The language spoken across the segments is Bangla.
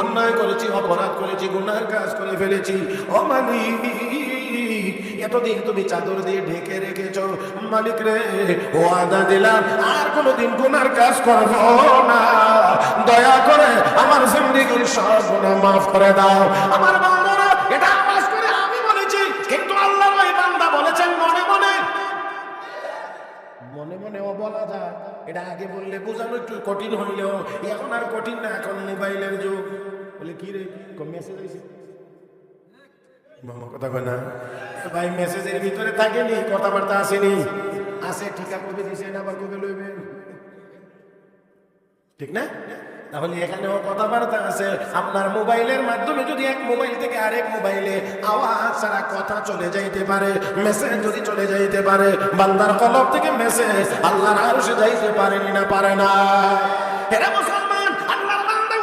অন্যায় করেছি, অপরাধ করেছি, গুনার কাজ করে ফেলেছি। ও মালিক, এতদিন তুমি চাদর দিয়ে ঢেকে রেখেছ। মালিক রে, ও আদা দিলাম, আর কোনোদিন গুনার কাজ করব না। দয়া করে আমার জিন্দিগির সব গুনাহ মাফ করে দাও। আমার মনেও বলা যায়। এটা আগে বললে বোঝানো একটু কঠিন হইলেও, এখন আর কঠিন না, এখন মোবাইলের যুগ। বলে, কি রে মেসেজ হয়েছে মামা কথা কয় না। ভাই মেসেজের ভিতরে থাকেনি, কথাবার্তা আসেনি। আছে ঠিকা কবে দিছে আবার কবে লইবে ঠিক না? তাহলে এখানেও কথাবার্তা আছে। আপনার মোবাইলের মাধ্যমে যদি এক মোবাইল থেকে আরেক মোবাইলে আওয়াজ ছাড়া কথা চলে যাইতে পারে মেসেজ যদি চলে যাইতে পারে, বান্দার কলব থেকে মেসেজ আল্লাহর আরশে যাইতে পারেনি না পারে না? এরা মুসলমান, আল্লাহর বান্দা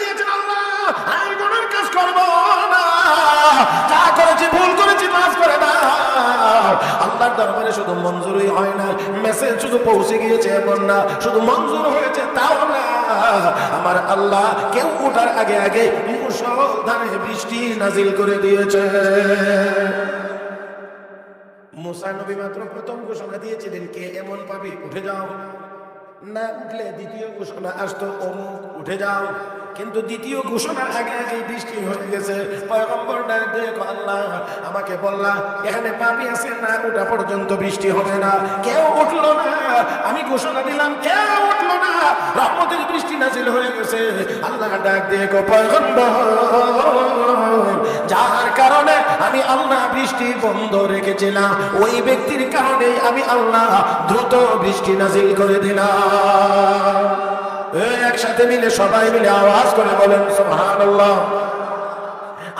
দিয়েছেন আল্লাহ। গুনার কাজ করব না। আল্লাহর দরবারে শুধু মঞ্জুরই হয় না মেসেজ শুধু পৌঁছে গিয়েছে এমন না, শুধু মঞ্জুর হয়েছে তাও না। আমার আল্লাহ কেউ ওঠার আগে আগে মুসলধারে বৃষ্টি নাজিল করে দিয়েছে। মুসা নবী মাত্র প্রথম ঘোষণা দিয়েছিলেন, কে এমন পাবি? উঠে যাও। না উঠলে দ্বিতীয় ঘোষণা আসতো, অমুক, উঠে যাও। কিন্তু দ্বিতীয় ঘোষণার আগে আগে বৃষ্টি হয়ে গেছে পয়গম্বর দেখো আল্লাহ, আমাকে বললা, এখানে পাপি আছে না, ওটা পর্যন্ত বৃষ্টি হবে না। কেউ উঠল না। আমি ঘোষণা দিলাম, কেউ উঠল না। রহমতের বৃষ্টি নাজিল হয়ে গেছে। আল্লাহ ডাক দেখো পয়গম্বর যার কারণে আমি আল্লাহ বৃষ্টি বন্ধ রেখেছিলাম, ওই ব্যক্তির কারণে আমি আল্লাহ দ্রুত বৃষ্টি নাজিল করে দিলাম। একসাথে মিলে সবাই মিলে আওয়াজ করে বলেন সুবহানাল্লাহ।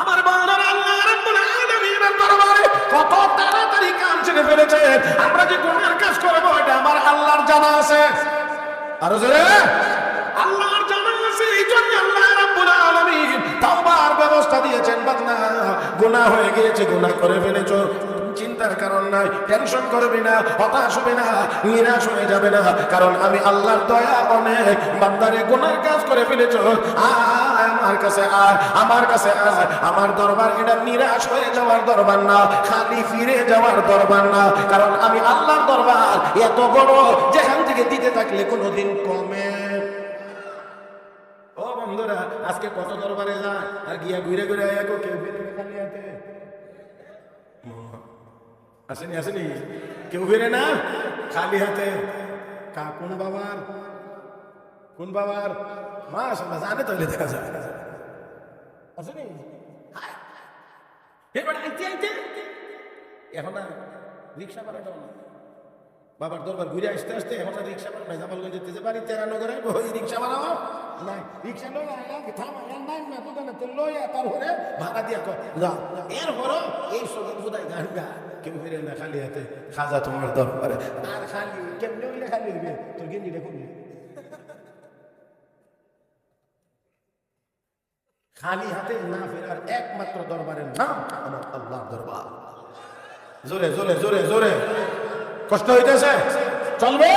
আমার বাংলার আল্লাহ রাব্বুল আলামিনের দরবারে কত তাড়াতাড়ি কাম ছেড়ে ফেলেছে। আমরা যে গুনার কাজ করব এটা আমার আল্লাহর জানা আছে। আর জোরে। আল্লাহর জানা আছে এই জন্য আল্লাহ রাব্বুল আলামিন তাওবার ব্যবস্থা দিয়েছেন বান্দা। গুনাহ হয়ে গিয়েছে গুনাহ করে ফেলেছো। চিন্তার কারণ নাই টেনশন করবি না, হতাশ হবে না, নিরাশ হয়ে যাবে না। কারণ আমি আল্লাহর দয়া অনেক বান্দারে গুনার কাজ করে ফেলেছ। আমার কাছে আয়, আমার কাছে আয়। আমার দরবার এটা নিরাশ হয়ে যাওয়ার দরবার না, খালি ফিরে যাওয়ার দরবার না। কারণ আমি আল্লাহর দরবার এত বড়, যেখান থেকে দিতে থাকলে কোনোদিন কমে। ও বন্ধুরা, আজকে কত দরবারে যায়? আর গিয়া ঘুরে ঘুরে আয়া কেউ হাতে আসেনি আসেনি কেউ ফিরে না খালি হাতে কা কোন বাবার কোন বাবার মা জানে তাহলে দেখা যায় আসেনি রিক্সা ভাড়া তো দিয়া কর পর এই সগের বুদাই গান ফিরে না, খালি হাতে খাজা তোমার দরবারে। আর খালি, কেমনে হইলে খালি হইবে? তোর গেঞ্জিটা করবি খালি হাতে না ফেরার একমাত্র দরবারের নাম আমার আল্লাহ দরবার। জোরে জোরে জোরে জোরে। কষ্ট হইতেছে? চলবে?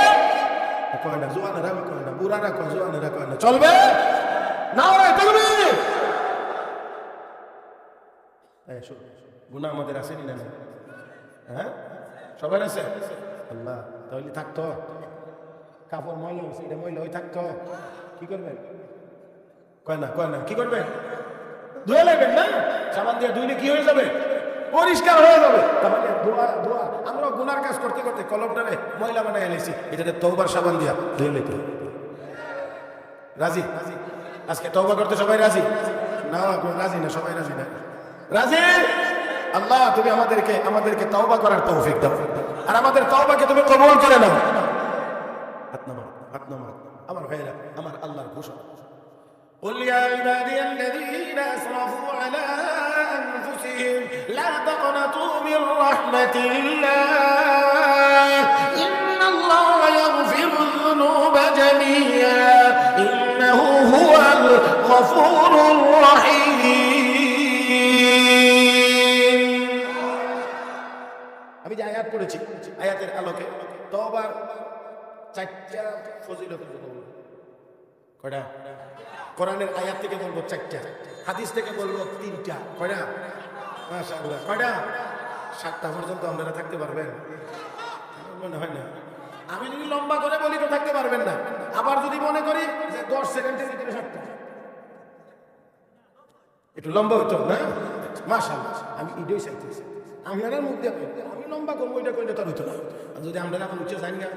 কয় না, জোয়ানেরা কয় না, বুড়ারা কয়, জোয়ানেরা কয় না, চলবে? না চলবে গুণা আমাদের আসেনি না হ্যাঁ? সবার আছে? আল্লাহ, তাহলে থাকতো। কাপড় ময়লা হয়েছে, এটা ময়লা হয়ে থাকতো। কি করবেন? কয় না কয় না, কি করবেন? ধুয়ে লাগবেন না? সাবান দিয়ে ধুইলে কি হয়ে যাবে? পরিষ্কার হয়ে যাবে। তাহলে দোয়া দোয়া। আমরা গুনার কাজ করতে করতে কলমটারে ময়লা বানাই এলেছি এটাতে তৌবার সাবান দিয়া ধুয়ে লেতে রাজি? আজকে তৌবা করতে সবাই রাজি? না রাজি না, সবাই রাজি না। রাজি? আল্লাহ তুমি আমাদেরকে আমাদেরকে তওবা করার তৌফিক দাও আর আমাদের তওবাকে তুমি কবুল করে নাও হাত নামাও হাত নামাও আমার ভাইরা আমার আল্লাহর ঘোষণা قل يا عبادي الذين اسرفوا على انفسهم لا تقنطوا من رحمه الله ان الله يغفر الذنوب جميعا انه هو الغفور الرحيم আয়াতের আলোকে তওবার চারটা ফজিলত কয়টা? কোরআনের আয়াত থেকে বলব চারটা। হাদিস থেকে বলব তিনটা। কয়টা? মাশাআল্লাহ। কয়টা? সাতটা পর্যন্ত আপনারা থাকতে পারবেন। মনে হয় না। আমি যদি লম্বা করে বলি তো থাকতে পারবেন না। আবার যদি মনে করি যে দশ সেকেন্ডের ভিতরে সাতটা। একটু লম্বা হইতো না? মাশাআল্লাহ। আমি ইডোই চাইতেছি। আপনারা মুখ দিয়ে কইতে, আমি লম্বা করবো ওইটা কইলে তো হইতো না আর যদি আপনারা এখন উচ্চ যান না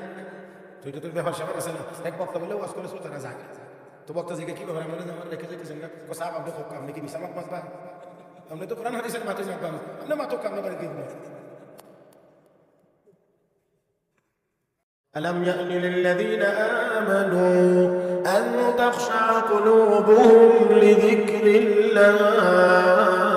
তো এটা তোর ব্যাপার স্যাপার আছে না এক বক্তা বলে ওয়াজ করে তারা যায় তো বক্তা জিকে কি ব্যাপার আপনারা আমার রেখে যেতেছেন না ও সাহেব আপনি হোক আপনি কি বিশামাত মাত পান আপনি তো কোরআন হাদিসের মাতে মাত পান আপনি মাতক আপনি বাড়ি কি ألم يأن للذين آمنوا أن تخشع قلوبهم لذكر الله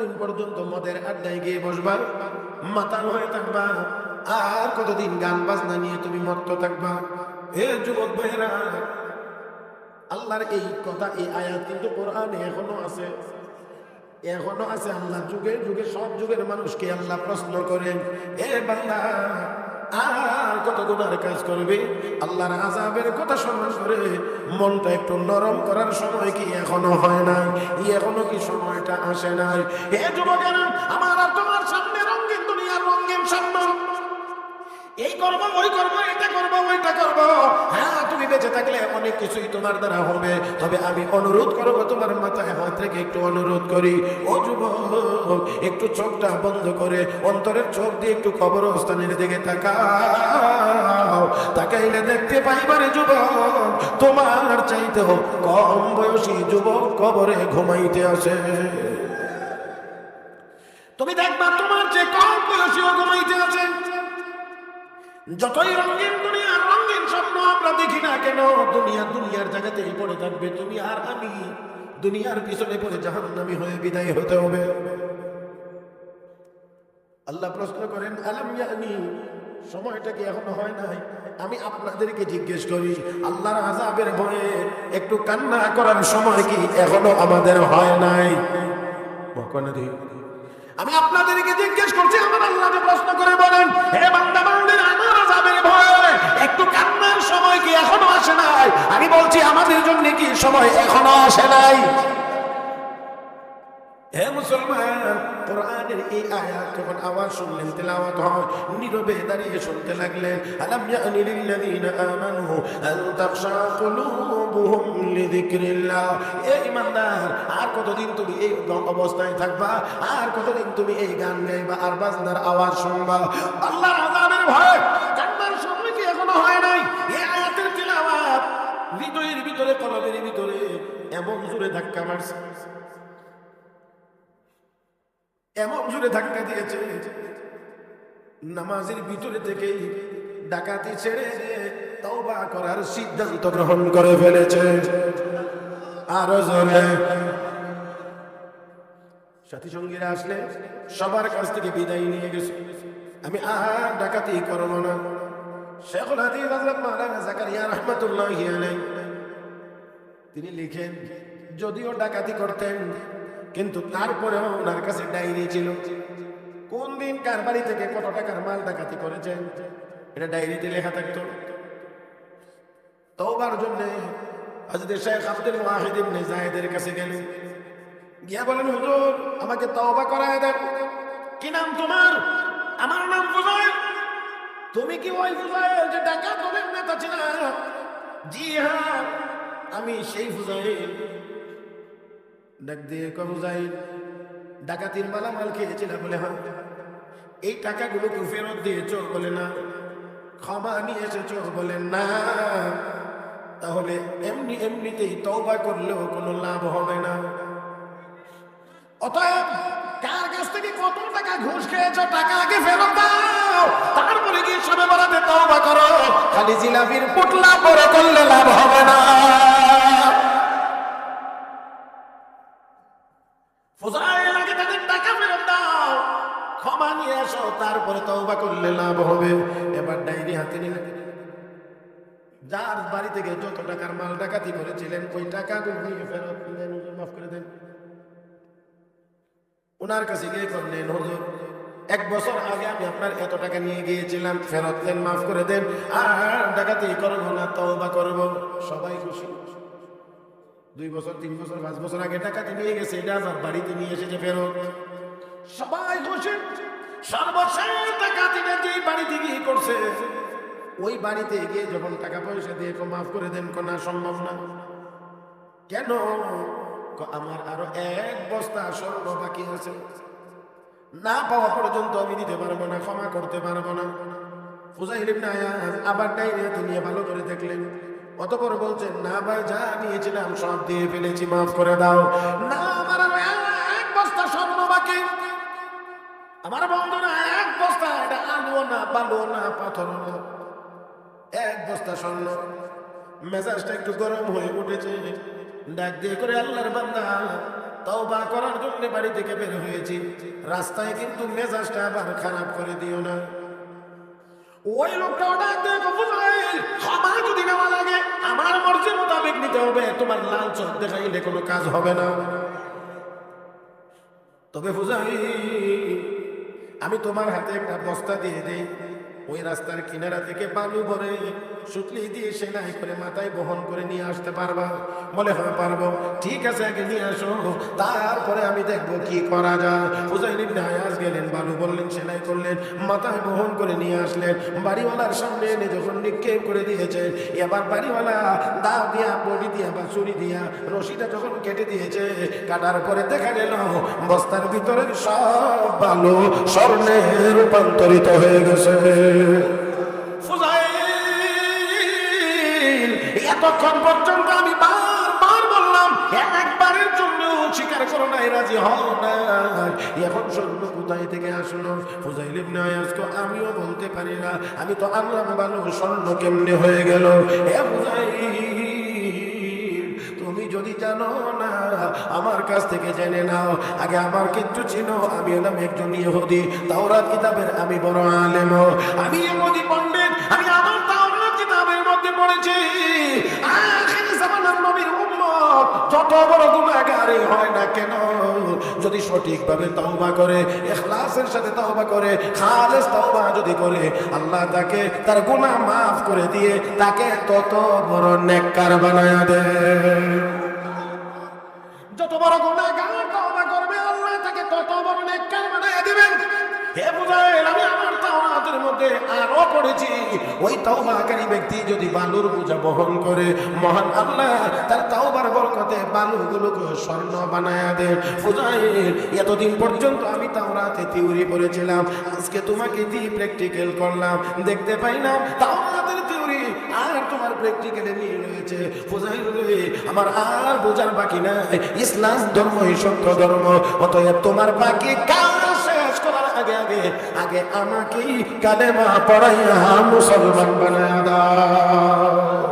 কতদিন পর্যন্ত মদের আড্ডায় গিয়ে বসবা মাতাল হয়ে থাকবা, আর কতদিন গান বাজনা নিয়ে তুমি মত্ত থাকবা? হে যুবক ভাইরা আল্লাহর এই কথা, এই আয়াত কিন্তু কোরআনে এখনও আছে। এখনও আছে আল্লাহ যুগে যুগে, সব যুগের মানুষকে আল্লাহ প্রশ্ন করেন, এ বান্দা আর কত গুনার কাজ করবে? আল্লাহর আজাবের কথা স্মরণ করে মনটা একটু নরম করার সময় কি এখনও হয় না এখনও কি সময়টা আসে নাই? হে যুবক আমার আর তোমার সামনে রঙিন দুনিয়ার রঙিন সামনে এই করব, ওই করব, এটা করব, ওইটা করব। হ্যাঁ তুমি থাকলে অনেক কিছুই তোমার দ্বারা হবে। তবে আমি অনুরোধ করব তোমার মাথায় হাত রেখে একটু অনুরোধ করি। ও যুবক, একটু চোখটা বন্ধ করে অন্তরের চোখ দিয়ে একটু কবরস্থানের দিকে তাকাও। তাকাইলে দেখতে পাইবারে যুবক, তোমার চাইতেও কম বয়সী যুবক কবরে ঘুমাইতে আসে। তুমি দেখবা তোমার যে কম বয়সীও ঘুমাইতে আছে যতই রঙিন দুনিয়ার রঙিন স্বপ্ন আমরা দেখি না কেন, দুনিয়া দুনিয়ার জায়গাতেই পড়ে থাকবে তুমি আর আমি। দুনিয়ার পিছনে পড়ে জাহান্নামী হয়ে বিদায় হতে হবে। আল্লাহ প্রশ্ন করেন, আলাম সময়টা কি এখনও হয় নাই। আমি আপনাদেরকে জিজ্ঞেস করি, আল্লাহর আজাবের ভয়ে একটু কান্না করার সময় কি এখনও আমাদের হয় নাই? আমি আপনাদেরকে জিজ্ঞেস করছি, আমার আল্লাহকে প্রশ্ন করে বলেন, হে বান্দা বান্দির আযাবের ভয় একটু কান্নার সময় কি এখনও আসে নাই? আমি বলছি, আমাদের জন্য কি সময় এখনও আসে নাই? হে মুসলমান আর কতদিন তুমি এই অবস্থায় থাকবা? আর কতদিন তুমি এই গান গাইবা? আর বাজনার আওয়াজ শুনবা? আল্লাহর আযাবের ভয় এখনও হয় নাই। এই আয়াতের তেলাওয়াত। হৃদয়ের ভিতরে, কলবের ভিতরে এমন জোরে ধাক্কা মারছে। এমন জোরে ধাক্কা দিয়েছে, নামাজের ভিতরে থেকেই ডাকাতি ছেড়ে তওবা করার সিদ্ধান্ত গ্রহণ করে ফেলেছে। আরও জোরে। সাথী সঙ্গীরা আসলে সবার কাছ থেকে বিদায় নিয়ে গেছে। আমি আর ডাকাতি করব না। শেখুল হাদিস হযরত মাওলানা জাকারিয়া রাহমাতুল্লাহি আলাইহি। তিনি লিখেন, যদিও ডাকাতি করতেন, কিন্তু তারপরেও ওনার কাছে ডায়েরি ছিল। কোন দিন কার বাড়ি থেকে কত টাকার মাল ডাকাতি করেছেন, এটা ডায়েরিতে লেখা থাকতো। তওবার জন্য হযরত শেখ আব্দুল ওয়াহিদ ইবনে জায়েদের কাছে গেলেন গিয়া বলেন, হুজুর, আমাকে তওবা করায় দেন। কি নাম তোমার? আমার নাম ফুজাইল। তুমি কি ওই ফুজাইল যে ডাকাত দলের নেতা ছিল জি হ্যাঁ আমি সেই ফুজাইল। ডাক দিয়ে কবুজাই ডাকাতির মালামাল খেয়েছিল বলে হ্যাঁ। এই টাকাগুলো কেউ ফেরত দিয়েছ বলে না। ক্ষমা নিয়ে এসেছ বলে না। তাহলে এমনি এমনিতেই তওবা করলেও কোনো লাভ হবে না। অতএব কার কাছ থেকে কত টাকা ঘুষ খেয়েছো, টাকা আগে ফেরত দাও। তারপরে গিয়ে সবে তওবা করো। খালি জিলাপির পুটলা বড় করলে লাভ হবে না। আগে তাদের টাকা ফেরত দাও। ক্ষমা নিয়ে তারপরে তওবা করলে লাভ হবে। এবার ডায়েরি হাতে নিলেন যার বাড়ি থেকে যত টাকার মাল ডাকাতি করেছিলেন, ওই টাকা ফেরত দিলেন মাফ করে দেন। ওনার কাছে গিয়ে করলেন হুজুর এক বছর আগে আমি আপনার এত টাকা নিয়ে গিয়েছিলাম, ফেরত দেন, মাফ করে দেন, আর ডাকাতি করব না, তওবা করব। সবাই খুশি। দুই বছর, তিন বছর, পাঁচ বছর আগে টাকাতে নিয়ে গেছে, এটা আবার বাড়িতে নিয়ে এসেছে ফেরত। সবাই খুশি? সর্বশেষ ডাকাতিটা যে বাড়িতে গিয়ে করছে, ওই বাড়িতে গিয়ে যখন টাকা পয়সা দিয়ে মাফ করে দেন কোনা সম্ভব না। কেন? আমার আরও এক বস্তা স্বর্ণ বাকি আছে। না পাওয়া পর্যন্ত আমি দিতে পারব না, ক্ষমা করতে পারব না। ফুজাইল ইবনে আয়াজ আবার ডাইরিয়াতে নিয়ে ভালো করে দেখলেন। অতপর বলছেন, না ভাই, যা নিয়েছিলাম সব দিয়ে ফেলেছি, মাফ করে দাও। না, আমার এক বস্তা স্বর্ণ বাকি। আমার বন্ধুরা, এক বস্তা, এটা আলুও না বালুও না পাথরও না, এক বস্তা স্বর্ণ। মেজাজটা একটু গরম হয়ে উঠেছে। ডাক দিয়ে করে, আল্লাহর বান্দা তওবা করার জন্য বাড়ি থেকে বের হয়েছি। রাস্তায় কিন্তু মেজাজটা আবার খারাপ করে দিও না। ওই লোকটা দিয়ে ফুজাইল ক্ষমা যদি নেওয়া লাগে, আমার মর্জি মোতাবেক নিতে হবে। তোমার লাল চোখ দেখাইলে কোনো কাজ হবে না। তবে ফুজাই আমি তোমার হাতে একটা বস্তা দিয়ে দেই। ওই রাস্তার কিনারা থেকে বালু ভরে সুতলি দিয়ে সেলাই করে মাথায় বহন করে নিয়ে আসতে পারবা। বলে হ্যাঁ পারব। ঠিক আছে, আগে নিয়ে আসো। তারপরে আমি দেখব কি করা যায়। হুজাইন ইবনে আয়াজ গেলেন, বালু বললেন, সেলাই করলেন, মাথায় বহন করে নিয়ে আসলেন। বাড়িওয়ালার সামনে এনে যখন নিক্ষেপ করে দিয়েছে, এবার বাড়িওয়ালা দাও দিয়া, বডি দিয়া বা ছুরি দিয়া, রশিটা যখন কেটে দিয়েছে, কাটার পরে দেখা গেল, বস্তার ভিতরে সব বালু স্বর্ণে রূপান্তরিত হয়ে গেছে। এতক্ষণ পর্যন্ত আমি বারবার বললাম, একবারের জন্য স্বীকার করো নাই, রাজি হও না এখন স্বর্ণ কোথায় থেকে আসলো? ফুজাইল ইবনে আয়াজকে আমিও বলতে পারি না। আমি তো আল্লাহ ভালো স্বর্ণ কেমনে হয়ে গেল? হে ফুজাইল জানো না? আমার কাছ থেকে জেনে নাও। আগে আমার কিচ্ছু ছিল, আমি এলাম একজন ইহুদি। তাওরাত কিতাবের আমি বড় আলেম। আমি ইহুদি পণ্ডিত, আমি আমার তাওরাত কিতাবের মধ্যে পড়েছি। আখির জামানার নবীর উম্মত, যত বড় গুনাহগারই হয় না কেন? যদি সঠিকভাবে তওবা করে, ইখলাসের সাথে তওবা করে, খালেস তওবা যদি করে, আল্লাহ তাকে তার গুনাহ মাফ করে দিয়ে তাকে তত বড় নেককার বানায়া দেয়। মধ্যে পড়েছি। ওই ব্যক্তি যদি বালুর বহন করে, মহান আল্লাহ বালুগুলোকে স্বর্ণ বানায়া দেন। এতদিন পর্যন্ত আমি তাওরাতে থিওরি পড়েছিলাম, আজকে তোমাকে দিয়ে প্র্যাকটিক্যাল করলাম। দেখতে পাইলাম থিওরি আর তোমার প্র্যাকটিক্যালে নিয়ে আমার আর বোঝার বাকি নাই। ইসলাম ধর্মই সত্য ধর্ম, অতএব তোমার বাকি কাজ শেষ করার আগে আগে আগে আমাকেই কালেমা পড়াইয়া মুসলমান বানায় দাও।